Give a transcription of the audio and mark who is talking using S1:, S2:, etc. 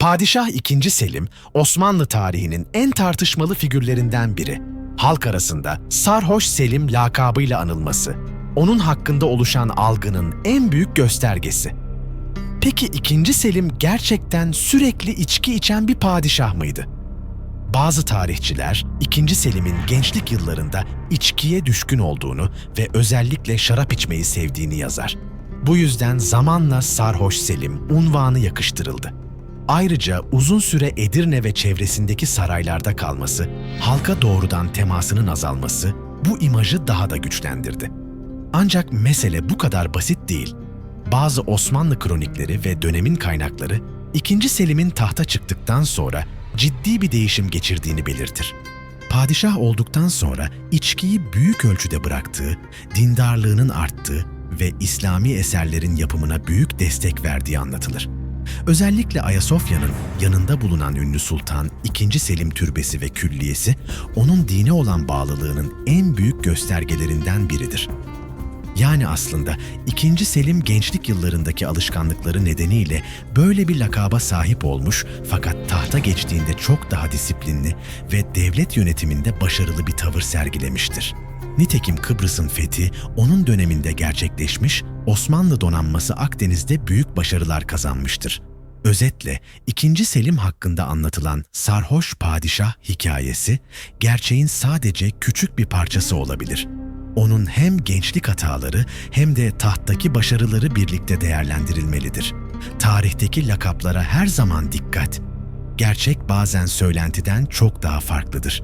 S1: Padişah II. Selim, Osmanlı tarihinin en tartışmalı figürlerinden biri. Halk arasında Sarhoş Selim lakabıyla anılması, onun hakkında oluşan algının en büyük göstergesi. Peki II. Selim gerçekten sürekli içki içen bir padişah mıydı? Bazı tarihçiler II. Selim'in gençlik yıllarında içkiye düşkün olduğunu ve özellikle şarap içmeyi sevdiğini yazar. Bu yüzden zamanla Sarhoş Selim unvanı yakıştırıldı. Ayrıca uzun süre Edirne ve çevresindeki saraylarda kalması, halka doğrudan temasının azalması bu imajı daha da güçlendirdi. Ancak mesele bu kadar basit değil. Bazı Osmanlı kronikleri ve dönemin kaynakları II. Selim'in tahta çıktıktan sonra ciddi bir değişim geçirdiğini belirtir. Padişah olduktan sonra içkiyi büyük ölçüde bıraktığı, dindarlığının arttığı ve İslami eserlerin yapımına büyük destek verdiği anlatılır. Özellikle Ayasofya'nın yanında bulunan ünlü sultan II. Selim Türbesi ve Külliyesi onun dine olan bağlılığının en büyük göstergelerinden biridir. Yani aslında II. Selim gençlik yıllarındaki alışkanlıkları nedeniyle böyle bir lakaba sahip olmuş fakat tahta geçtiğinde çok daha disiplinli ve devlet yönetiminde başarılı bir tavır sergilemiştir. Nitekim Kıbrıs'ın fethi onun döneminde gerçekleşmiş, Osmanlı donanması Akdeniz'de büyük başarılar kazanmıştır. Özetle II. Selim hakkında anlatılan sarhoş padişah hikayesi gerçeğin sadece küçük bir parçası olabilir. Onun hem gençlik hataları hem de tahttaki başarıları birlikte değerlendirilmelidir. Tarihteki lakaplara her zaman dikkat. Gerçek bazen söylentiden çok daha farklıdır.